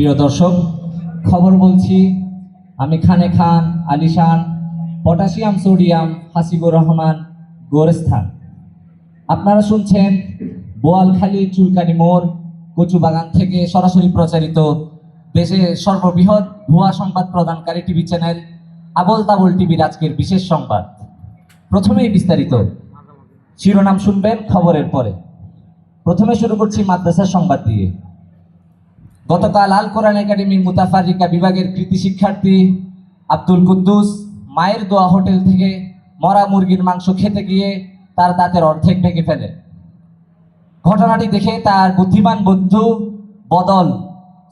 প্রিয় দর্শক, খবর বলছি, আমি খানে খান, আলিশান, পটাশিয়াম, সোডিয়াম, হাসিবুর রহমান, গোরস্থান। আপনারা শুনছেন বোয়ালখালী চুলকানি মোড় কচু বাগান থেকে সরাসরি প্রচারিত দেশের সর্ববৃহৎ ভুয়া সংবাদ প্রদানকারী টিভি চ্যানেল আবল তাবল টিভির আজকের বিশেষ সংবাদ। প্রথমেই বিস্তারিত। শিরোনাম শুনবেন খবরের পরে। প্রথমে শুরু করছি মাদ্রাসার সংবাদ দিয়ে। গতকাল আল কোরআন একাডেমির মুতাফারিকা বিভাগের কৃতি শিক্ষার্থী আব্দুল কুদ্দুস মায়ের দোয়া হোটেল থেকে মরা মুরগির মাংস খেতে গিয়ে তার দাঁতের অর্ধেক ভেঙে ফেলে। ঘটনাটি দেখে তার বুদ্ধিমান বন্ধু বদল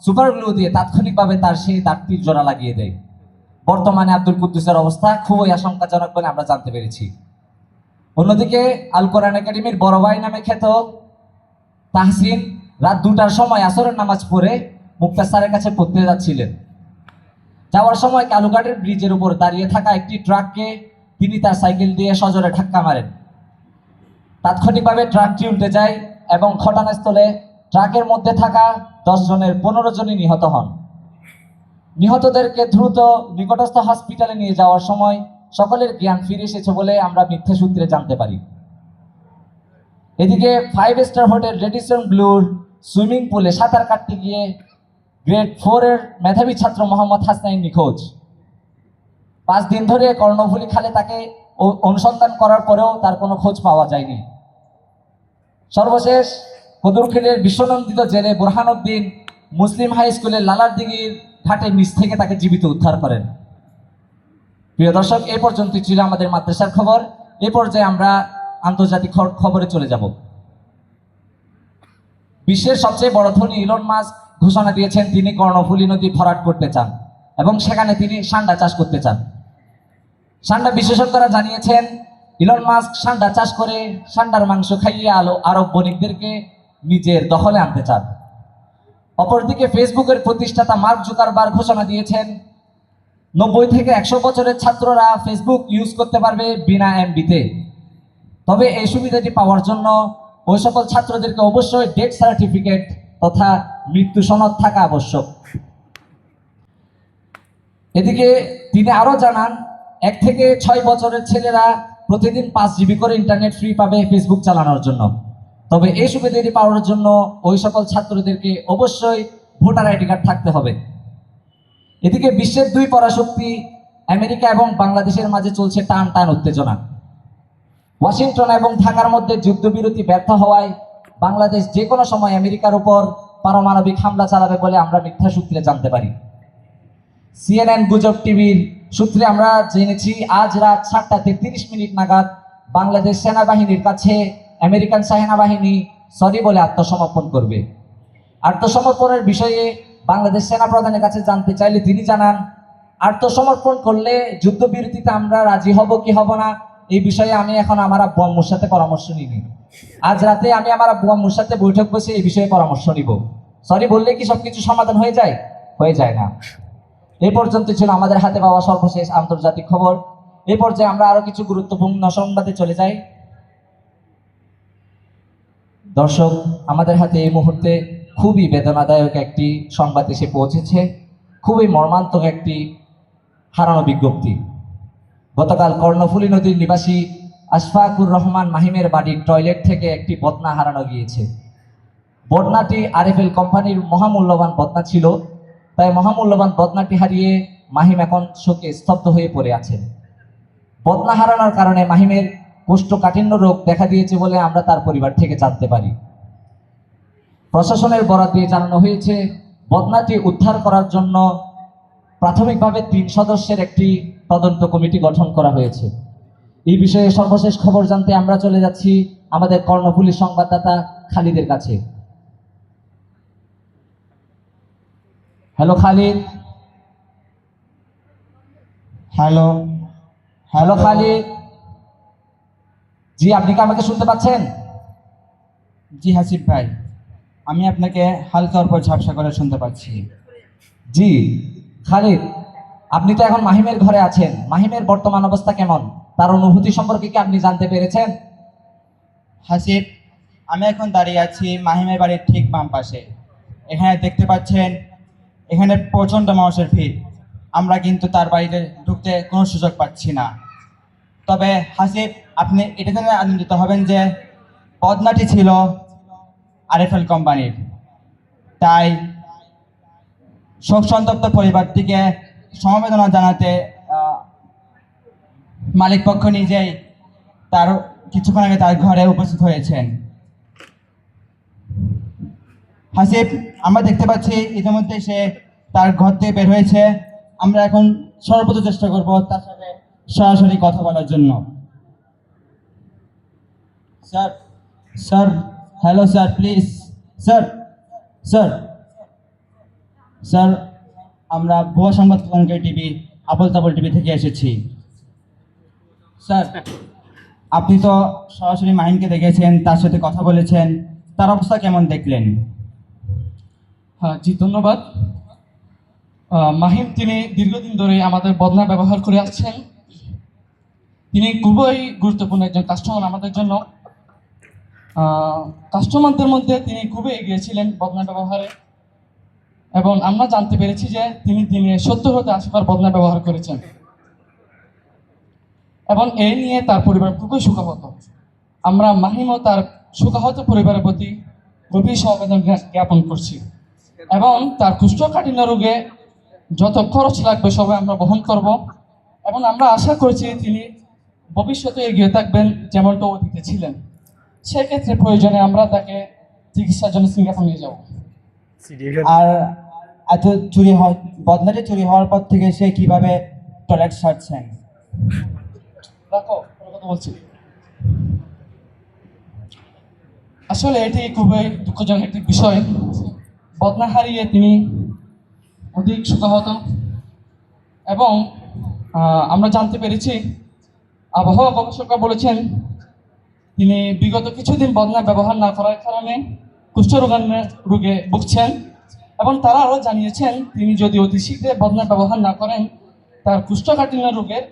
সুপার গ্লু দিয়ে তাৎক্ষণিকভাবে তার সেই দাঁতটির জোড়া লাগিয়ে দেয়। বর্তমানে আব্দুল কুদ্দুসের অবস্থা খুবই আশঙ্কাজনক বলে আমরা জানতে পেরেছি। অন্যদিকে আল কোরআন একাডেমির বড় ভাই নামে খ্যাত তাহসিন রাত দুটার সময় আসরের নামাজ পড়ে মুক্তার স্যারের কাছে পড়তে যাচ্ছিলেন। যাওয়ার সময় কালুঘাটের ব্রিজের উপর দাঁড়িয়ে থাকা একটি ট্রাককে তিনি তার সাইকেল দিয়ে সজোরে ধাক্কা মারেন। তাৎক্ষণিকভাবে ট্রাকটি উল্টে যায় এবং ঘটনাস্থলে ট্রাকের মধ্যে থাকা দশ জনের পনেরো জনই নিহত হন। নিহতদেরকে দ্রুত নিকটস্থ হসপিটালে নিয়ে যাওয়ার সময় সকলের জ্ঞান ফিরে এসেছে বলে আমরা মিথ্যা সূত্রে জানতে পারি। এদিকে ফাইভ স্টার হোটেল রেডিসন ব্লুর সুইমিং পুলে সাঁতার কাটতে গিয়ে গ্রেড ফোরের মেধাবী ছাত্র মোহাম্মদ হাসনাইন নিখোঁজ। পাঁচ দিন ধরে কর্ণফুলী খালে তাকে অনুসন্ধান করার পরেও তার কোনো খোঁজ পাওয়া যায়নি। সর্বশেষ কদুরখিলের বিশ্বনন্দিত জেলে বুরহানুদ্দিন মুসলিম হাই স্কুলের লালার দিঘির ঘাটের নিচ থেকে তাকে জীবিত উদ্ধার করেন। প্রিয় দর্শক এই পর্যন্তই ছিল আমাদের মাদ্রাসার খবর। এ পর্যায়ে আমরা আন্তর্জাতিক খবরে চলে যাব। বিশ্বের সবচেয়ে বড় ধনী ইলন মাস্ক ঘোষণা দিয়েছেন তিনি কর্ণফুলী নদী ভরাট করতে চান এবং সেখানে তিনি সান্ডা চাষ করতে চান। সান্ডা বিশেষজ্ঞরা জানিয়েছেন, ইলন মাস্ক সান্ডা চাষ করে সান্ডার মাংস খাইয়ে আলো আরব বণিকদেরকে নিজের দখলে আনতে চান। অপরদিকে ফেসবুকের প্রতিষ্ঠাতা মার্ক জুকারবার ঘোষণা দিয়েছেন, নব্বই থেকে একশো বছরের ছাত্ররা ফেসবুক ইউজ করতে পারবে বিনা এমবিতে। তবে এই সুবিধাটি পাওয়ার জন্য ওই সকল ছাত্রদেরকে অবশ্যই ডেথ সার্টিফিকেট তথা মৃত্যু সনদ থাকা আবশ্যক। এদিকে তিনি আরও জানান, এক থেকে ছয় বছরের ছেলেরা প্রতিদিন পাঁচ জিবি করে ইন্টারনেট ফ্রি পাবে ফেসবুক চালানোর জন্য। তবে এই সুবিধাটি পাওয়ার জন্য ওই সকল ছাত্রদেরকে অবশ্যই ভোটার আইডি কার্ড থাকতে হবে। এদিকে বিশ্বের দুই পরাশক্তি, আমেরিকা এবং বাংলাদেশের মাঝে চলছে টান টান উত্তেজনা। ওয়াশিংটন এবং ঢাকার মধ্যে যুদ্ধবিরতি ব্যর্থ হওয়ায় বাংলাদেশ যে কোনো সময় আমেরিকার উপর পারমাণবিক হামলা চালাবে বলে আমরা মিথ্যা সূত্রে জানতে পারি। সিএনএন গুজব টিভির সূত্রে আমরা জেনেছি, আজ রাত সাতটা তেত্রিশ মিনিট নাগাদ বাংলাদেশ সেনাবাহিনীর কাছে আমেরিকান সেনাবাহিনী সরি বলে আত্মসমর্পণ করবে। আত্মসমর্পণের বিষয়ে বাংলাদেশ সেনা প্রধানের কাছে জানতে চাইলে তিনি জানান, আত্মসমর্পণ করলে যুদ্ধবিরতিতে আমরা রাজি হব কি হব না? এই বিষয়ে আমি এখন আমার আব্বু আম্মুর সাথে পরামর্শ নিইনি আজ রাতে আমি আমার আব্বু আম্মুর সাথে বৈঠক বসে এই বিষয়ে পরামর্শ নিব। সরি বললে কি সবকিছু সমাধান হয়ে যায়? হয়ে যায় না। এ পর্যন্ত ছিল আমাদের হাতে পাওয়া সর্বশেষ আন্তর্জাতিক খবর। এই পর্যায়ে আমরা আরও কিছু গুরুত্বপূর্ণ সংবাদে চলে যাই। দর্শক, আমাদের হাতে এই মুহূর্তে খুবই বেদনাদায়ক একটি সংবাদ এসে পৌঁছেছে। খুবই মর্মান্তক একটি হারানো বিজ্ঞপ্তি। গতকাল কর্ণফুলী নদীর নিবাসী আশফাকুর রহমান মাহিমের বাড়ির টয়লেট থেকে একটি বদনা হারানো গিয়েছে। বদনাটি আরএফএল কোম্পানির মহামূল্যবান বদনা ছিল, তাই মহামূল্যবান বদনাটি হারিয়ে মাহিম এখন শোকে স্তব্ধ হয়ে পড়ে আছেন। বদনা হারানোর কারণে মাহিমের কোষ্ঠকাঠিন্য রোগ দেখা দিয়েছে বলে আমরা তার পরিবার থেকে জানতে পারি। প্রশাসনের বরাদ দিয়ে জানানো হয়েছে, বদনাটি উদ্ধার করার জন্য প্রাথমিকভাবে তিন সদস্যের একটি তদন্ত কমিটি গঠন করা হয়েছে। এই বিষয়ে সর্বশেষ খবর জানতে আমরা চলে যাচ্ছি আমাদের কর্ণফুলী সংবাদদাতা খালিদের কাছে। Hello Khalid. Hello. Hello Khalid. জি আপনি কি আমাকে শুনতে পাচ্ছেন? জি হাসিফ ভাই। আমি আপনাকে হালকার উপর ঝাপসা করে শুনতে পাচ্ছি। জি খালিদ। আপনি তো এখন মাহিমের ঘরে আছেন। মাহিমের বর্তমান অবস্থা কেমন? তার অনুভূতি সম্পর্কে কি আপনি জানতে পেরেছেন? হাসিফ আমি এখন দাঁড়িয়ে আছি মাহিমের বাড়ির ঠিক বাম পাশে। এখানে দেখতে পাচ্ছেন, এখানে প্রচণ্ড মানুষের ভিড়। আমরা কিন্তু তার বাড়িতে ঢুকতে কোনো সুযোগ পাচ্ছি না। তবে হাসিব, আপনি এটা জন্য আনন্দিত হবেন যে বদনাটি ছিল আরএফএল কোম্পানির। তাই শোক সন্তপ্ত পরিবারটিকে সমবেদনা জানাতে মালিক পক্ষ নিজেই তার কিছুক্ষণ আগে তার ঘরে উপস্থিত হয়েছেন। হাসিফ আমরা দেখতে পাচ্ছি ইতিমধ্যে সে তার ঘর থেকে বের হয়েছে। আমরা এখন সর্বোচ্চ চেষ্টা করব তার সাথে সরাসরি কথা বলার জন্য। Sir sir hello sir please sir sir sir আমরা ভুয়া সংবাদ প্রদানকারী টিভি, আবল তাবল টিভি থেকে এসেছি। স্যার, আপনি তো সরাসরি মাহিমকে দেখেছেন, তার সাথে কথা বলেছেন, তার অবস্থা কেমন দেখলেন? হ্যাঁ জি, ধন্যবাদ। মাহিম, তিনি দীর্ঘদিন ধরে আমাদের বদনা ব্যবহার করে আসছেন। তিনি খুবই গুরুত্বপূর্ণ একজন কাস্টমার আমাদের জন্য। কাস্টমারদের মধ্যে তিনি খুবই এগিয়ে ছিলেন বদনা ব্যবহারে। এবং আমরা জানতে পেরেছি যে তিনি দিনে সত্তর হতে আশিবার বদনা ব্যবহার করেছেন। এবং এই নিয়ে তার পরিবার খুবই সুখাহত আমরা মাহিম ও তার সুখাহত পরিবারের প্রতি গভীর সমবেদনা জ্ঞা- জ্ঞাপন করছি। এবং তার কুষ্ঠকাঠিন্য রোগে যত খরচ লাগবে সবাই আমরা বহন করব। এবং আমরা আশা করছি তিনি ভবিষ্যতে এগিয়ে থাকবেন যেমনটা অতীতে ছিলেন। সেক্ষেত্রে প্রয়োজনে আমরা তাকে চিকিৎসার জন্য সিঙ্গাপুর নিয়ে যাব। আর এত চুরি হয় বদনাটি চুরি হওয়ার পর থেকে সে কীভাবে টয়লেট সারছেন? আসলে এটি খুবই দুঃখজনক একটি বিষয়। বদনা হারিয়ে তিনি অধিক সুখাহত এবং আমরা জানতে পেরেছি আবহাওয়া গবেষকরা বলেছেন তিনি বিগত কিছুদিন বদনা ব্যবহার না করার কারণে কুষ্ঠরোগান্বের রোগে ভুগছেন এবং তারা আরও জানিয়েছেন, তিনি যদি অতি শীঘ্রে বদনা ব্যবহার না করেন, তার কুষ্ঠকাঠিন্য রোগের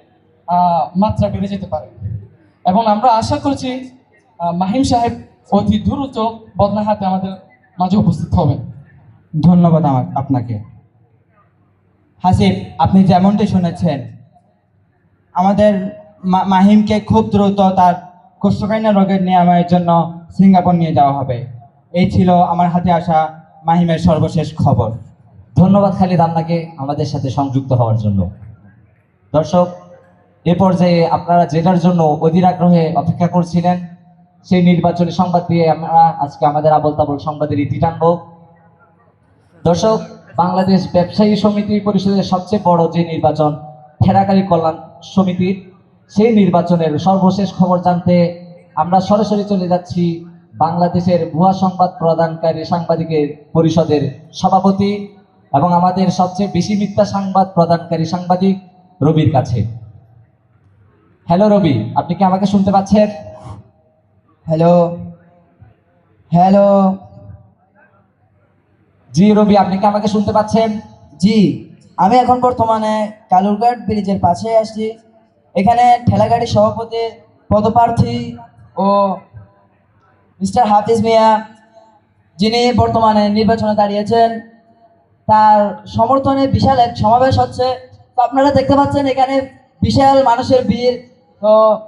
মাত্রা বেড়ে যেতে পারে। এবং আমরা আশা করছি মাহিম সাহেব অতি দ্রুত বদনা হাতে আমাদের মাঝে উপস্থিত হবেন। ধন্যবাদ আমার আপনাকে। হাসিব, আপনি যেমনটি শুনেছেন, আমাদের মাহিমকে খুব দ্রুত তার কোষ্ঠকাঠিন্য রোগের নিরাময়ের জন্য সিঙ্গাপুর নিয়ে যাওয়া হবে। এই ছিল আমার হাতে আসা মাহিমের সর্বশেষ খবর। ধন্যবাদ খালিদ আপনাকে আমাদের সাথে সংযুক্ত হওয়ার জন্য। দর্শক, এ পর্যায়ে আপনারা যেটার জন্য অধীর আগ্রহে অপেক্ষা করছিলেন, সেই নির্বাচনী সংবাদ দিয়ে আমরা আজকে আমাদের আবল তাবল সংবাদের ইতি টানব। দর্শক, বাংলাদেশ ব্যবসায়ী সমিতি পরিষদের সবচেয়ে বড় যে নির্বাচন ফেরাকারী কল্যাণ সমিতির, সেই নির্বাচনের সর্বশেষ খবর জানতে আমরা সরাসরি চলে যাচ্ছি বাংলাদেশের ভুয়া সংবাদ প্রদানকারী সাংবাদিকের পরিষদের সভাপতি এবং আমাদের সবচেয়ে বেশি মিথ্যা সংবাদ প্রদানকারী সাংবাদিক রবির কাছে। হ্যালো রবি আপনি কি আমাকে শুনতে পাচ্ছেন? হ্যালো হ্যালো জি রবি আপনি কি আমাকে শুনতে পাচ্ছেন? জি আমি এখন বর্তমানে কালুরঘাট ব্রিজের পাশে আসছি এখানে ঠেলাগাড়ি সভাপতি পদপ্রার্থী ও মিস্টার হাফিজ মিয়া যিনি বর্তমানে নির্বাচনে দাঁড়িয়েছেন তার সমর্থনে বিশাল এক সমাবেশ হচ্ছে। তো আপনারা দেখতে পাচ্ছেন এখানে বিশাল মানুষের ভিড়। তো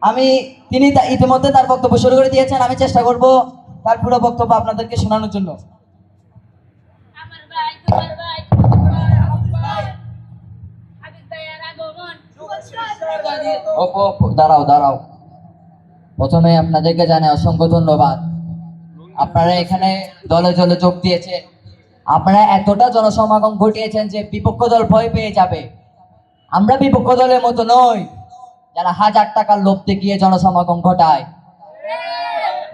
আমি তিনি তা- ইতিমধ্যে তার বক্তব্য শুরু করে দিয়েছেন। আমি চেষ্টা করব তার পুরো বক্তব্য আপনাদেরকে শোনানোর জন্য। দাঁড়াও দাঁড়াও। প্রথমে আপনাদেরকে জানাই অসংখ্য ধন্যবাদ। আপনারা এখানে দলে দলে যোগ দিয়েছেন। আপনারা এতটা জনসমাগম ঘটিয়েছেন যে বিপক্ষ দল ভয় পেয়ে যাবে। আমরা বিপক্ষ দলের মতো নই, যারা হাজার টাকার লোভ দেখিয়ে জনসমাগম ঘটায়।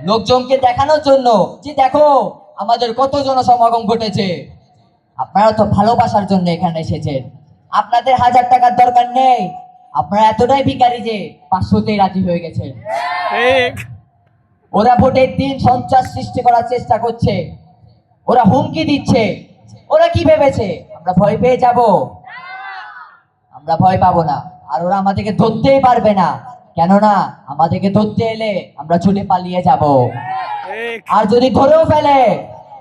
লোকজনকে দেখানোর জন্য যে দেখো, আমাদের কত জনসমাগম ঘটেছে। আপনারা তো ভালোবাসার জন্য এখানে এসেছেন। আপনাদের হাজার টাকার দরকার নেই। আপনারা এতটাই ভিখারি যে পাঁচশোতেই রাজি হয়ে গেছে ওরা ভোটের দিন সন্ত্রাস সৃষ্টি করার চেষ্টা করছে। ওরা হুমকি দিচ্ছে। ওরা কি ভেবেছে? আমরা ভয় পেয়ে যাব। আমরা ভয় পাবো না। আর ওরা আমাদেরকে ধরতেই পারবে না। কেননা আমাদেরকে ধরতে এলে আমরা ছুটে পালিয়ে যাব। আর যদি ধরেও ফেলে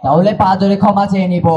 তাহলে পা ধরে ক্ষমা চেয়ে নিব।